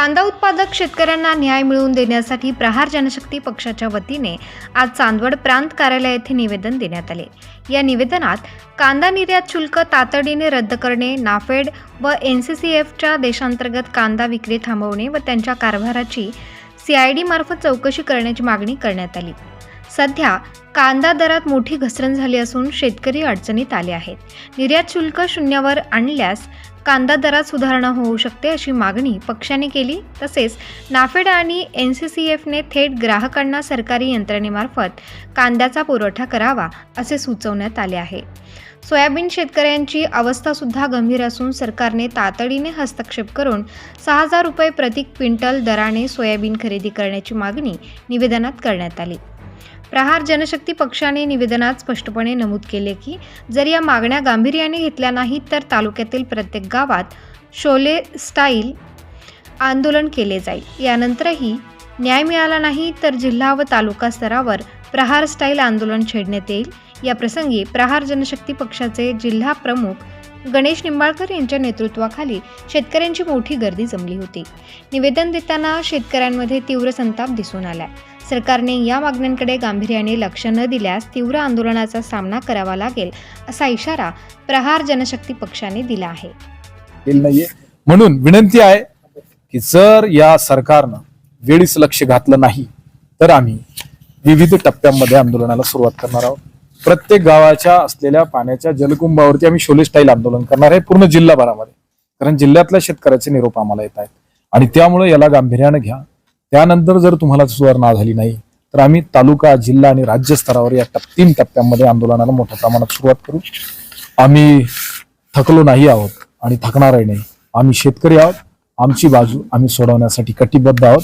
कांदा उत्पादक शेतकऱ्यांना न्याय मिळवून देण्यासाठी प्रहार जनशक्ती पक्षाच्या वतीने आज चांदवड प्रांत कार्यालय येथे निवेदन देण्यात आले. या निवेदनात कांदा निर्यात शुल्क तातडीने रद्द करणे नाफेड व एन सी सी एफच्या देशांतर्गत कांदा विक्री थांबवणे व त्यांच्या कारभाराची सी आय मार्फत चौकशी करण्याची मागणी करण्यात आली. सध्या कांदा दरात मोठी घसरण झाली असून शेतकरी अडचणीत आले आहेत. निर्यात शुल्क शून्यावर आणल्यास कांदा दरात सुधारणा होऊ शकते अशी मागणी पक्षाने केली. तसेच नाफेड आणि एन सी सी एफने थेट ग्राहकांना सरकारी यंत्रणेमार्फत कांद्याचा पुरवठा करावा असे सुचवण्यात आले आहे. सोयाबीन शेतकऱ्यांची अवस्थासुद्धा गंभीर असून सरकारने तातडीने हस्तक्षेप करून सहा हजार रुपये प्रति क्विंटल दराने सोयाबीन खरेदी करण्याची मागणी निवेदनात करण्यात आली. प्रहार जनशक्ती पक्षाने निवेदनात स्पष्टपणे नमूद केले की जर या मागण्या गांभीर्याने घेतल्या नाहीत तर तालुक्यातील प्रत्येक गावात शोले स्टाईल आंदोलन केले जाईल. यानंतरही न्याय मिळाला नाही तर जिल्हा व तालुका स्तरावर प्रहार स्टाईल आंदोलन छेडण्यात येईल. या प्रसंगी प्रहार जनशक्ती पक्षाचे जिल्हा प्रमुख गणेश निंबाळकर यांच्या नेतृत्वाखाली शेतकऱ्यांची मोठी गर्दी जमली होती. निवेदन देताना शेतकऱ्यांमध्ये तीव्र संताप दिसून आलाय. सरकारने या मागण्यांकडे गांभीर्याने लक्ष न दिल्यास तीव्र आंदोलनाचा सामना करावा लागेल असा इशारा प्रहार जनशक्ती पक्षाने दिला आहे. म्हणून विनंती आहे की जर या सरकारनं वेळीच लक्ष घातलं नाही तर आम्ही विविध टप्प्यांमध्ये आंदोलनाला सुरुवात करणार आहोत. प्रत्येक गावाच्या असलेल्या पाण्याच्या जलकुंभावरती आम्ही शोले स्टाईल आंदोलन करणार आहे पूर्ण जिल्हाभरामध्ये. कारण जिल्ह्यातल्या शेतकऱ्याचे निरोप आम्हाला येत आहेत. आणि त्यामुळे याला गांभीर्यानं घ्या. त्यानंतर जर तुम्हाला सुधारणा झाली नाही तर आम्ही तालुका जिल्हा आणि राज्य स्तरावर या टप तीन टप्प्यांमध्ये आंदोलनाला मोठ्या प्रमाणात सुरुवात करू. आम्ही थकलो नाही आहोत आणि थकणारही नाही. आम्ही शेतकरी आहोत. आमची बाजू आम्ही सोडवण्यासाठी कटिबद्ध आहोत.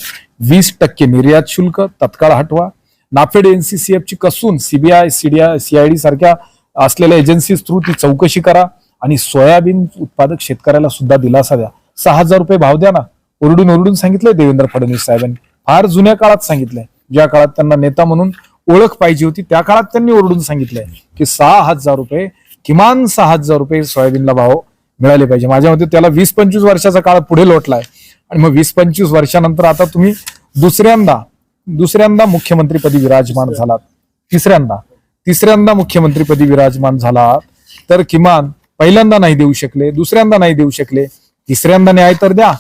वीस टक्के निर्यात शुल्क तत्काळ हटवा. नाफेड एनसीसीएफची कसून सीबीआय सीडीआय सीआयडी सारख्या असलेल्या एजन्सीज थ्रू ती चौकशी करा आणि सोयाबीन उत्पादक शेतकऱ्याला सुद्धा दिलासा द्या. सहा हजार रुपये भाव द्या ना. ओरडून ओरडून सांगितलंय देवेंद्र फडणवीस साहेबांनी. फार जुन्या काळात सांगितलंय. ज्या काळात त्यांना नेता म्हणून ओळख पाहिजे होती त्या काळात त्यांनी ओरडून सांगितलंय की सहा हजार रुपये किमान सहा हजार रुपये सोयाबीनला भाव मिळाले पाहिजे. माझ्या मते त्याला वीस पंचवीस वर्षाचा काळ पुढे लोटलाय. आणि मग वीस पंचवीस वर्षानंतर आता तुम्ही दुसऱ्यांदा दुसऱ्यांदा मुख्यमंत्रीपदी विराजमान झालात. तिसऱ्यांदा तिसऱ्यांदा मुख्यमंत्रीपदी विराजमान झालात. तर किमान पहिल्यांदा नाही देऊ शकले दुसऱ्यांदा नाही देऊ शकले. तिसऱ्यांदा न्याय तर द्या.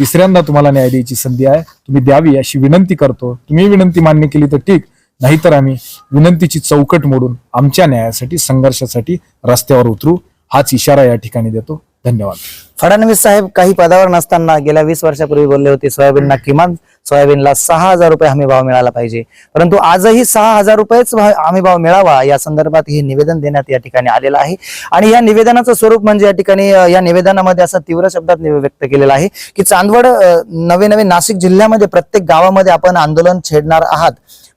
तिसऱ्यांदा तुम्हाला न्याय द्यायची संधी आहे. तुम्ही द्यावी अशी विनंती करतो. तुम्ही विनंती मान्य केली तर ठीक. नाहीतर आम्ही विनंतीची चौकट मोडून आमच्या न्यायासाठी संघर्षासाठी रस्त्यावर उतरू. हाच इशारा या ठिकाणी देतो. धन्यवाद. फडणवीस साहेब काही पदावर नसताना गेल्या वीस वर्षापूर्वी बोलले होते सोयाबीनला किमान सोयाबीनला सहा हजार रुपये हमी भाव मिळाला पाहिजे. परंतु आजही सहा हजार रुपयेच हमी भाव मिळावा या संदर्भात हे निवेदन देण्यात या ठिकाणी आलेलं आहे. आणि या निवेदनाचं स्वरूप म्हणजे या ठिकाणी या निवेदनामध्ये असं तीव्र शब्दात व्यक्त केलेलं आहे की चांदवड नवे नवे नाशिक जिल्ह्यामध्ये प्रत्येक गावामध्ये आपण आंदोलन छेडणार आहात.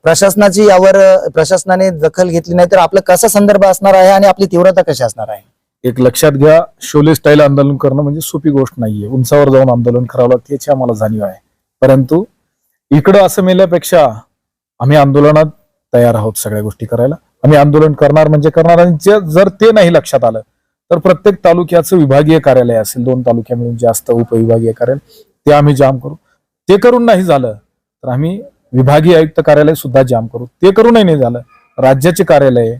प्रशासनाची यावर प्रशासनाने दखल घेतली नाही तर आपलं कसा संदर्भ असणार आहे आणि आपली तीव्रता कशी असणार आहे? एक लक्षात घ्या शोले स्टाईल आंदोलन करणं म्हणजे सोपी गोष्ट नाहीये. उंचावर जाऊन आंदोलन करावं लागतं याची आम्हाला जाणीव आहे. परंतु इकडं असं मेल्यापेक्षा आम्ही आंदोलनात तयार आहोत सगळ्या गोष्टी करायला. आम्ही आंदोलन करणार म्हणजे करणार आणि जर ते नाही लक्षात आलं तर प्रत्येक तालुक्याचं विभागीय कार्यालय असेल दोन तालुक्या मिळून जास्त उपविभागीय कार्यालय ते आम्ही जाम करू. ते करून नाही झालं तर आम्ही विभागीय आयुक्त कार्यालय सुद्धा जाम करू. ते करूनही नाही झालं. राज्याचे कार्यालय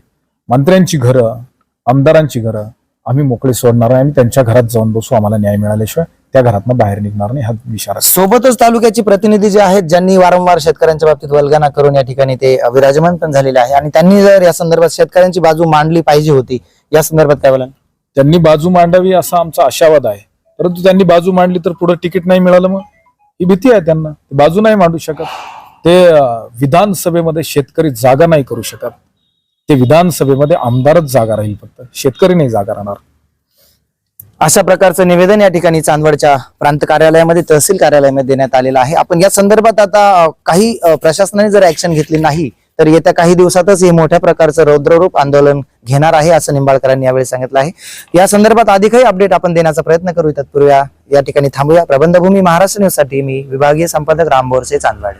मंत्र्यांची घरं आमदारांची घरं आम्ही मोकळे सोडणार आहे आम्ही त्यांच्या घरात जाऊन बसू आम्हाला न्याय मिळाल्याशिवाय. त्या घरातनं बाहेर निघणार नाही हा इशारा सोबतच तालुक्याचे प्रतिनिधी जे आहेत ज्यांनी वारंवार शेतकऱ्यांच्या बाबतीत वल्गना करून या ठिकाणी ते विराजमान पण झालेले आहे. आणि त्यांनी जर या संदर्भात शेतकऱ्यांची बाजू मांडली पाहिजे होती या संदर्भात काय बोला त्यांनी बाजू मांडावी असा आमचा आशावाद आहे. परंतु त्यांनी बाजू मांडली तर पुढे तिकीट नाही मिळालं मग? ही भीती आहे त्यांना. बाजू नाही मांडू शकत. ते विधानसभेमध्ये शेतकरी जागा नाही करू शकत. ते विधानसभेमध्ये आमदारच जागा राहील फक्त. शेतकरी नाही जागा राहणार. अशा प्रकारचं निवेदन या ठिकाणी चांदवडच्या प्रांत कार्यालयामध्ये तहसील कार्यालयामध्ये देण्यात आलेलं आहे. आपण या संदर्भात आता काही प्रशासनाने जर ऍक्शन घेतली नाही तर येत्या काही दिवसातच हे मोठ्या प्रकारचं रौद्ररूप आंदोलन घेणार आहे असं निंबाळकरांनी यावेळी सांगितलं आहे. या संदर्भात अधिकही अपडेट आपण देण्याचा प्रयत्न करू तत्पूर्वी या- ठिकाणी थांबूया. प्रबंधभूमी महाराष्ट्र न्यूजसाठी मी विभागीय संपादक राम बोरसे चांदवड.